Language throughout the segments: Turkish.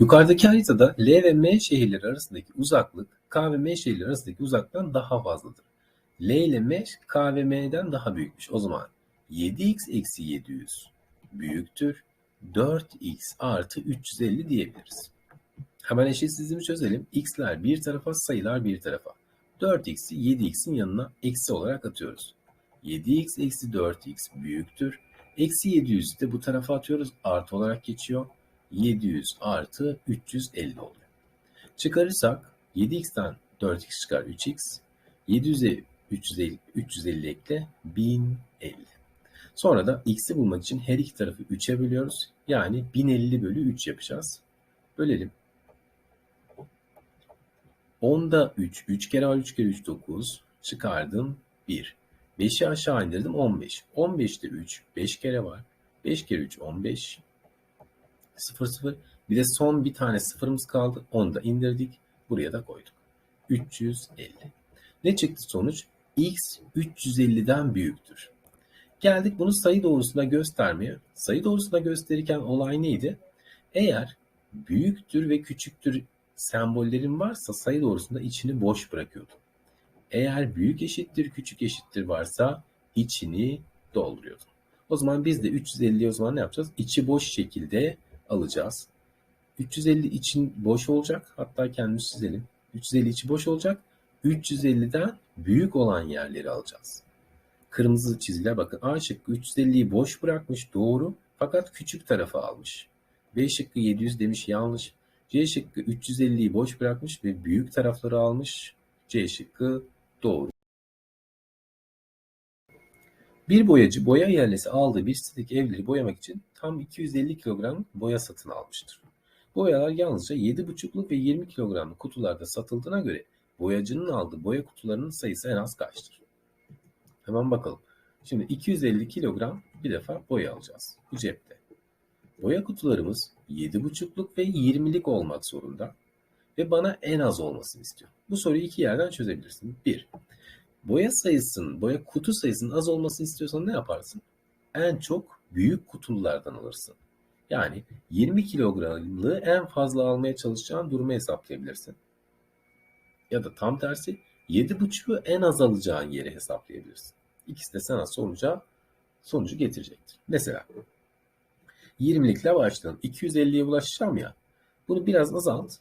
Yukarıdaki haritada L ve M şehirleri arasındaki uzaklık K ve M şehirleri arasındaki uzaklıktan daha fazladır. L ile M K ve M'den daha büyükmüş. O zaman 7x eksi 700 büyüktür. 4x artı 350 diyebiliriz. Hemen eşitsizliğimi çözelim. x'ler bir tarafa, sayılar bir tarafa. 4x'i 7x'in yanına eksi olarak atıyoruz. 7x eksi 4x büyüktür. Eksi 700'ü de bu tarafa atıyoruz. Artı olarak geçiyor. 700 artı 350 oluyor. Çıkarırsak 7x'ten 4x çıkar 3x. 700'e 350, 350 ekle 1050. Sonra da x'i bulmak için her iki tarafı 3'e bölüyoruz. Yani 1050 bölü 3 yapacağız. Bölelim. 10'da 3, 3 kere var 3 kere 3 9. Çıkardım 1. 5'i aşağı indirdim 15. 15'te 3, 5 kere var. 5 kere 3 15. 0 0. Bir de son bir tane sıfırımız kaldı. Onu da indirdik. Buraya da koyduk. 350. Ne çıktı sonuç? X 350'den büyüktür. Geldik bunu sayı doğrusunda göstermeye. Sayı doğrusunda gösterirken olay neydi? Eğer büyüktür ve küçüktür sembollerin varsa sayı doğrusunda içini boş bırakıyordu. Eğer büyük eşittir küçük eşittir varsa içini dolduruyordu. O zaman biz de 350'yi o zaman ne yapacağız? İçi boş şekilde alacağız. 350 için boş olacak. Hatta kendimiz çizelim. 350 içi boş olacak. 350'den büyük olan yerleri alacağız. Kırmızı çizgiler bakın A şıkkı 350'yi boş bırakmış doğru fakat küçük tarafa almış. B şıkkı 700 demiş yanlış. C şıkkı 350'yi boş bırakmış ve büyük tarafları almış. C şıkkı doğru. Bir boyacı boya ihalesi aldığı bir sitedeki evleri boyamak için tam 250 kilogram boya satın almıştır. Boyalar yalnızca 7,5'luk ve 20 kilogramlık kutularda satıldığına göre boyacının aldığı boya kutularının sayısı en az kaçtır? Hemen bakalım. Şimdi 250 kilogram bir defa boya alacağız. Bu cepte. Boya kutularımız 7,5'luk ve 20'lik olmak zorunda ve bana en az olmasını istiyor. Bu soruyu iki yerden çözebilirsin. Bir, boya sayısının, boya kutu sayısının az olmasını istiyorsan ne yaparsın? En çok büyük kutulardan alırsın. Yani 20 kilogramlığı en fazla almaya çalışacağın durumu hesaplayabilirsin. Ya da tam tersi 7,5'u en az alacağın yeri hesaplayabilirsin. İkisi de sana sonuca sonucu getirecektir. Mesela 20'likle başladın. 250'ye ulaşacağım ya. Bunu biraz azalt.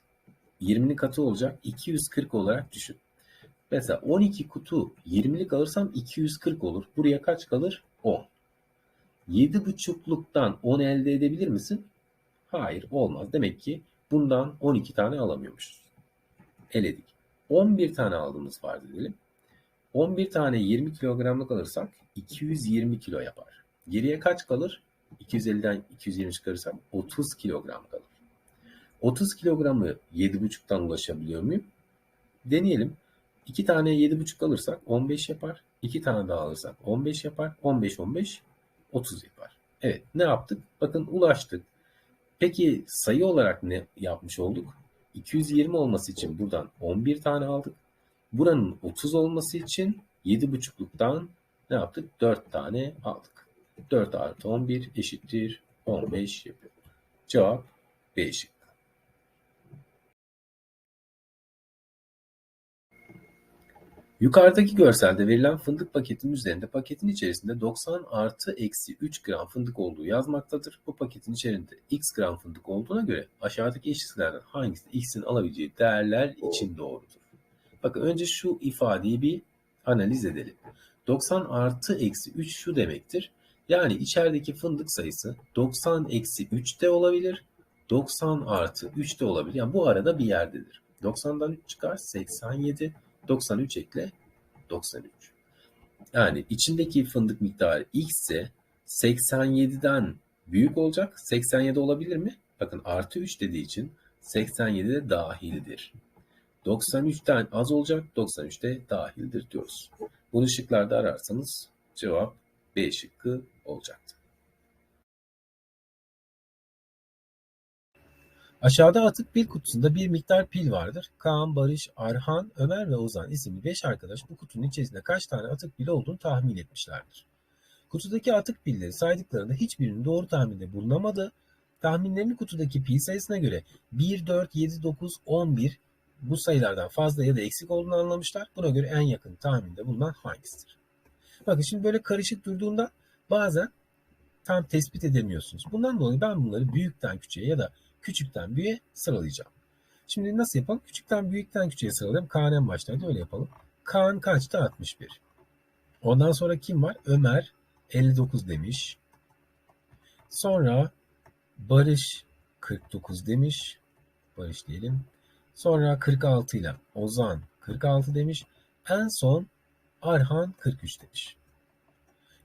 20'nin katı olacak. 240 olarak düşün. Mesela 12 kutu 20'lik alırsam 240 olur. Buraya kaç kalır? 10. 7,5'luktan 10 elde edebilir misin? Hayır olmaz. Demek ki bundan 12 tane alamıyormuşuz. Eledik. 11 tane aldığımız var diyelim. 11 tane 20 kilogramlık alırsak 220 kilo yapar. Geriye kaç kalır? 250'den 220 çıkarırsak 30 kilogram kalır. 30 kilogramı 7,5'tan ulaşabiliyor muyum? Deneyelim. 2 tane 7,5 alırsak 15 yapar. 2 tane daha alırsak 15 yapar. 15 15 30 yapar. Evet ne yaptık? Bakın ulaştık. Peki sayı olarak ne yapmış olduk? 220 olması için buradan 11 tane aldık. Buranın 30 olması için 7,5'luktan ne yaptık? 4 tane aldık. 4 artı 11 eşittir 15 yapıyor. Cevap B şıkkı. Yukarıdaki görselde verilen fındık paketinin üzerinde paketin içerisinde 90 artı eksi 3 gram fındık olduğu yazmaktadır. Bu paketin içerisinde x gram fındık olduğuna göre aşağıdaki eşitliklerden hangisi x'in alabileceği değerler için doğrudur? Bakın önce şu ifadeyi bir analiz edelim. 90 artı eksi 3 şu demektir. Yani içerideki fındık sayısı 90 eksi 3 de olabilir. 90 artı 3 de olabilir. Yani bu arada bir yerdedir. 90'dan 3 çıkar 87. 93 ekle 93. Yani içindeki fındık miktarı x ise 87'den büyük olacak. 87 olabilir mi? Bakın artı 3 dediği için 87 de dahildir. 93'ten az olacak, 93 de dahildir diyoruz. Bunu şıklarda ararsanız cevap B şıkkı olacaktır. Aşağıda atık pil kutusunda bir miktar pil vardır. Kaan, Barış, Arhan, Ömer ve Ozan isimli 5 arkadaş bu kutunun içerisinde kaç tane atık pil olduğunu tahmin etmişlerdir. Kutudaki atık pilleri saydıklarında hiçbirinin doğru tahminde bulunamadı tahminlerini kutudaki pi sayısına göre 1, 4, 7, 9, 11 bu sayılardan fazla ya da eksik olduğunu anlamışlar. Buna göre en yakın tahminde bulunan hangisidir? Bakın şimdi böyle karışık durduğunda bazen tam tespit edemiyorsunuz. Bundan dolayı ben bunları büyükten küçüğe ya da küçükten büyüğe sıralayacağım. Şimdi nasıl yapalım? Küçükten büyükten küçüğe sıralayalım. Kaan en baştaydı öyle yapalım. Kaan kaçtı? 61. Ondan sonra kim var? Ömer 59 demiş. Sonra Barış 49 demiş. Barış diyelim. Sonra 46 ile Ozan 46 demiş. En son Arhan 43 demiş.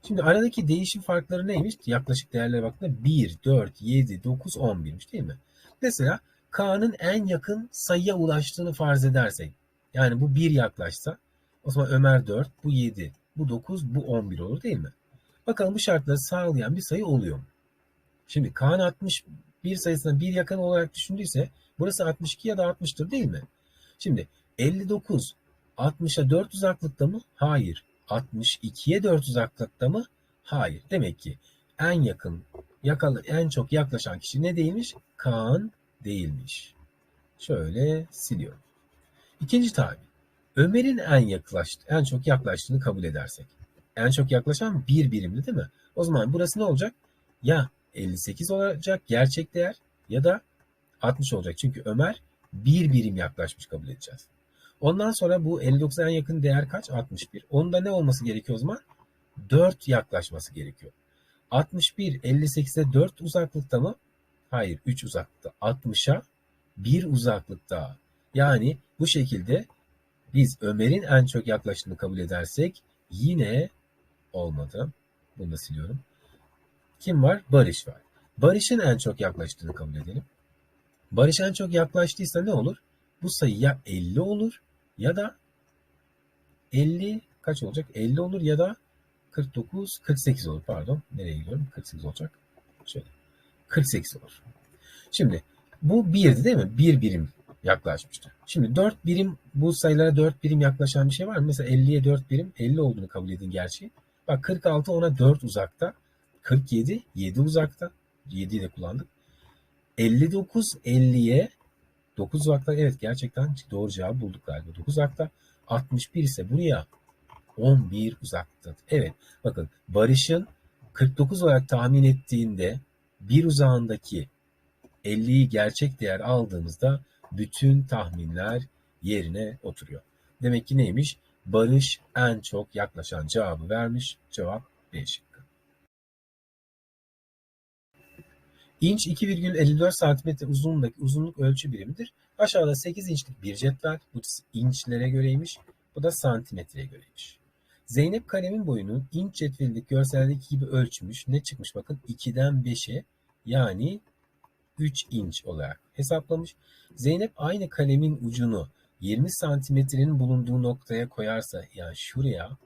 Şimdi aradaki değişim farkları neymiş? Yaklaşık değerlere baktığında 1, 4, 7, 9, 11'miş değil mi? Mesela K'nın en yakın sayıya ulaştığını farz edersek. Yani bu 1 yaklaşsa o zaman Ömer 4, bu 7, bu 9, bu 11 olur değil mi? Bakalım bu şartları sağlayan bir sayı oluyor mu? Şimdi Kaan 61 sayısına 1 yakın olarak düşündüyse burası 62 ya da 60'tır değil mi? Şimdi 59 60'a 4 uzaklıkta mı? Hayır. 62'ye 4 uzaklıkta mı? Hayır. Demek ki en yakın, yakalı, en çok yaklaşan kişi ne değilmiş? Kaan değilmiş. Şöyle siliyorum. İkinci tabi. Ömer'in en yaklaştı, en çok yaklaştığını kabul edersek. En çok yaklaşan bir birimli değil mi? O zaman burası ne olacak? Ya 58 olacak gerçek değer ya da 60 olacak. Çünkü Ömer bir birim yaklaşmış kabul edeceğiz. Ondan sonra bu 59'a en yakın değer kaç? 61. Onda ne olması gerekiyor o zaman? 4 yaklaşması gerekiyor. 61 58'e 4 uzaklıkta mı? Hayır 3 uzaklıkta. 60'a 1 uzaklıkta. Yani bu şekilde biz Ömer'in en çok yaklaştığını kabul edersek yine olmadı. Bunu da siliyorum. Kim var? Barış var. Barış'ın en çok yaklaştığını kabul edelim. Barış en çok yaklaştıysa ne olur? Bu sayı ya 50 olur ya da 50 kaç olacak? 50 olur ya da 49, 48 olur pardon. Nereye gidiyorum? 48 olacak. Şöyle. 48 olur. Şimdi bu 1'di değil mi? 1 birim yaklaşmıştı. Şimdi 4 birim bu sayılara 4 birim yaklaşan bir şey var mı? Mesela 50'ye 4 birim 50 olduğunu kabul edin gerçi. Bak 46 ona 4 uzakta. 47 7 uzakta. 7'yi de kullandık. 59 50'ye 9 uzakta. Evet gerçekten doğru cevabı bulduk galiba. 9 uzakta. 61 ise buraya 11 uzakta. Evet bakın Barış'ın 49 olarak tahmin ettiğinde bir uzağındaki 50'yi gerçek değer aldığımızda bütün tahminler yerine oturuyor. Demek ki neymiş? Barış en çok yaklaşan cevabı vermiş. Cevap B şıkkı. İnç 2,54 cm uzunluğundaki uzunluk ölçü birimidir. Aşağıda 8 inçlik bir cetvel. Bu inçlere göreymiş. Bu da santimetreye göreymiş. Zeynep kalemin boyunu inç cetvelindeki görseldeki gibi ölçmüş. Ne çıkmış bakın 2'den 5'e yani 3 inç olarak hesaplamış. Zeynep aynı kalemin ucunu 20 santimetrenin bulunduğu noktaya koyarsa yani şuraya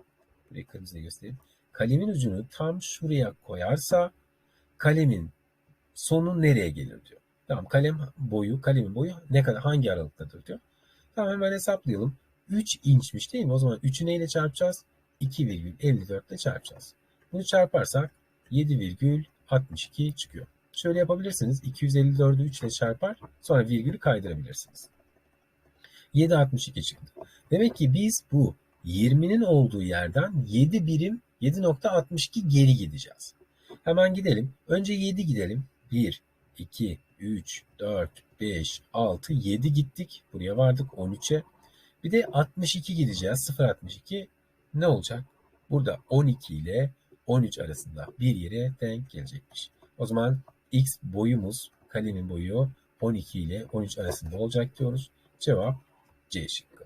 burayı kırmızıya göstereyim. Kalemin ucunu tam şuraya koyarsa kalemin sonu nereye gelir diyor. Tamam kalem boyu, kalemin boyu ne kadar hangi aralıktadır diyor. Tamam hemen hesaplayalım. 3 inçmiş değil mi? O zaman 3'ü neyle çarpacağız? 2,54 ile çarpacağız. Bunu çarparsak 7,62 çıkıyor. Şöyle yapabilirsiniz. 254'ü 3 ile çarpar. Sonra virgülü kaydırabilirsiniz. 7,62 çıktı. Demek ki biz bu 20'nin olduğu yerden 7 birim 7.62 geri gideceğiz. Hemen gidelim. Önce 7 gidelim. 1, 2, 3, 4, 5, 6, 7 gittik. Buraya vardık 13'e. Bir de 62 gideceğiz. 0.62 ne olacak? Burada 12 ile 13 arasında bir yere denk gelecekmiş. O zaman x boyumuz, kalemin boyu 12 ile 13 arasında olacak diyoruz. Cevap C şıkkı.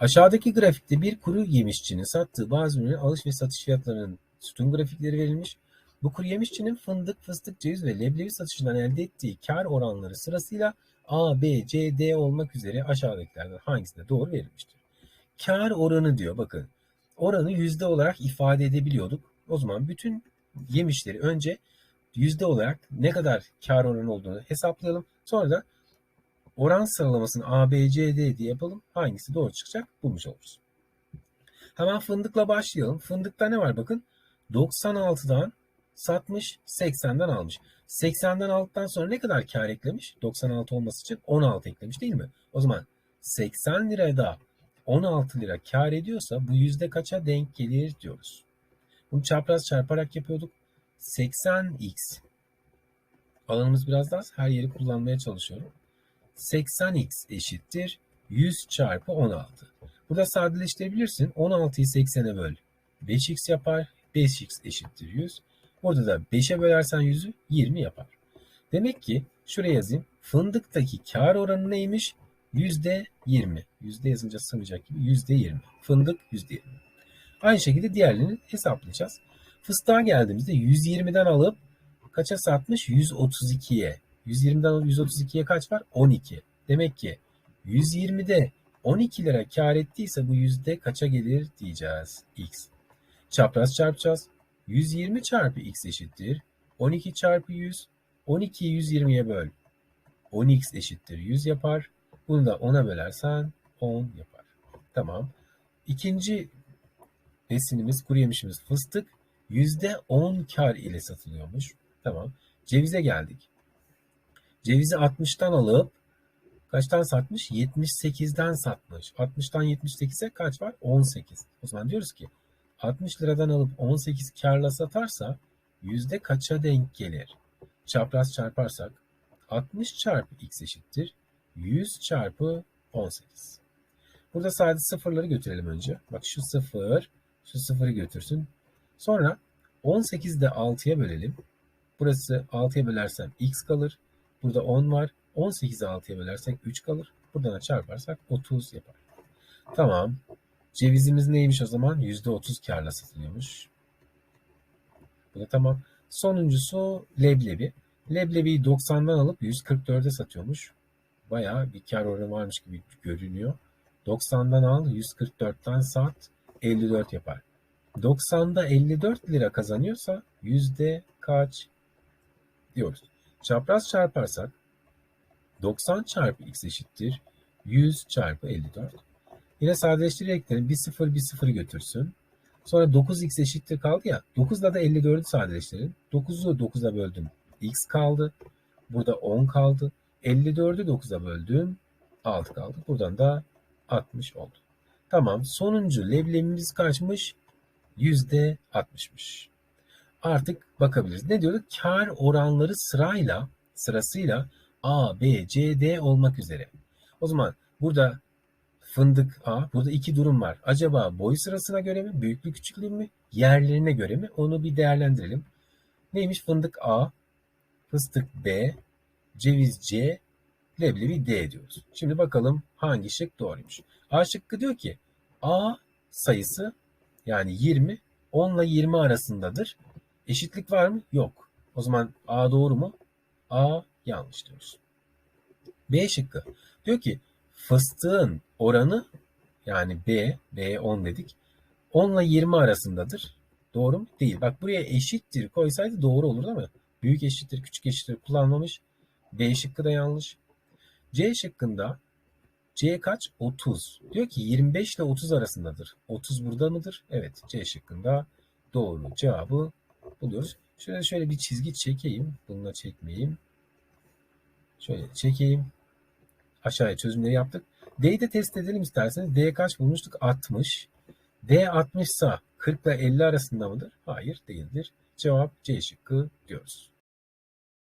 Aşağıdaki grafikte bir kuru yemişçinin sattığı bazı ürünlerin alış ve satış fiyatlarının sütun grafikleri verilmiş. Bu kuru yemişçinin fındık, fıstık, ceviz ve leblebi satışından elde ettiği kar oranları sırasıyla A, B, C, D olmak üzere aşağıdakilerden hangisinde doğru verilmiştir? Kar oranı diyor bakın. Oranı yüzde olarak ifade edebiliyorduk. O zaman bütün yemişleri önce yüzde olarak ne kadar kar oranı olduğunu hesaplayalım. Sonra da oran sıralamasını A, B, C, D diye yapalım. Hangisi doğru çıkacak bulmuş oluruz. Hemen fındıkla başlayalım. Fındıkta ne var bakın. 96'dan satmış, 80'den almış. 80'den aldıktan sonra ne kadar kar eklemiş? 96 olması için 16 eklemiş değil mi? O zaman 80 lirada 16 lira kar ediyorsa bu yüzde kaça denk gelir diyoruz. Bunu çapraz çarparak yapıyorduk. 80x alanımız biraz daha. Her yeri kullanmaya çalışıyorum. 80x eşittir 100 çarpı 16. Burada sadeleştirebilirsin. 16'yı 80'e böl. 5x yapar. 5x eşittir 100. Burada da 5'e bölersen 100'ü 20 yapar. Demek ki şuraya yazayım. Fındıktaki kar oranı neymiş? Yüzde 20. Yüzde yazınca sığmayacak gibi. Yüzde 20. Fındık yüzde 20. Aynı şekilde diğerlerini hesaplayacağız. Fıstığa geldiğimizde 120'den alıp kaça satmış? 132'ye. 120'den alıp 132'ye kaç var? 12. Demek ki 120'de 12 lira kar ettiyse bu yüzde kaça gelir diyeceğiz. X. Çapraz çarpacağız. 120 çarpı x eşittir. 12 çarpı 100. 12'yi 120'ye böl. 10x eşittir 100 yapar. Bunu da 10'a bölersen 10 yapar. Tamam. İkinci besinimiz, kuru yemişimiz fıstık. %10 kar ile satılıyormuş. Tamam. Cevize geldik. Cevizi 60'tan alıp kaçtan satmış? 78'den satmış. 60'tan 78'e kaç var? 18. O zaman diyoruz ki 60 liradan alıp 18 karla satarsa yüzde kaça denk gelir? Çapraz çarparsak 60 çarpı x eşittir 100 çarpı 18. Burada sadece sıfırları götürelim önce. Bak şu sıfır, şu sıfırı götürsün. Sonra 18'i de 6'ya bölelim. Burası 6'ya bölersem x kalır. Burada 10 var. 18'i 6'ya bölersek 3 kalır. Buradan da çarparsak 30 yapar. Tamam. Cevizimiz neymiş o zaman? %30 karla satılıyormuş. Bu da tamam. Sonuncusu leblebi. Leblebiyi 90'dan alıp 144'e satıyormuş. Bayağı bir kar oranı varmış gibi görünüyor. 90'dan al, 144'ten sat, 54 yapar. 90'da 54 lira kazanıyorsa yüzde kaç diyoruz. Çapraz çarparsak 90 çarpı x eşittir 100 çarpı 54. Yine sadeleştirerek de bir sıfır bir sıfır götürsün. Sonra 9x eşittir kaldı ya. 9'la da 54'ü sadeleştirelim. 9'u 9'a böldüm. x kaldı. Burada 10 kaldı. 54'ü 9'a böldüm. 6 kaldı. Buradan da 60 oldu. Tamam. Sonuncu leblebimiz kaçmış? Yüzde 60'mış. Artık bakabiliriz. Ne diyorduk? Kar oranları sırayla, sırasıyla A, B, C, D olmak üzere. O zaman burada fındık A. Burada iki durum var. Acaba boy sırasına göre mi, büyüklük küçüklüğü mü, yerlerine göre mi? Onu bir değerlendirelim. Neymiş? Fındık A, fıstık B, ceviz C, leblebi D diyoruz. Şimdi bakalım hangi şık doğruymuş. A şıkkı diyor ki A sayısı yani 20 10 ile 20 arasındadır. Eşitlik var mı? Yok. O zaman A doğru mu? A yanlış diyoruz. B şıkkı diyor ki fıstığın oranı yani B, B 10 dedik. 10 ile 20 arasındadır. Doğru mu? Değil. Bak buraya eşittir koysaydı doğru olur değil mi? Büyük eşittir, küçük eşittir kullanmamış. B şıkkı da yanlış. C şıkkında C kaç? 30. Diyor ki 25 ile 30 arasındadır. 30 burada mıdır? Evet. C şıkkında doğru cevabı buluyoruz. Şöyle şöyle bir çizgi çekeyim. Bununla çekmeyeyim. Şöyle çekeyim. Aşağıya çözümleri yaptık. D'yi de test edelim isterseniz. D kaç bulmuştuk? 60. D 60 ise 40 ile 50 arasında mıdır? Hayır değildir. Cevap C şıkkı diyoruz.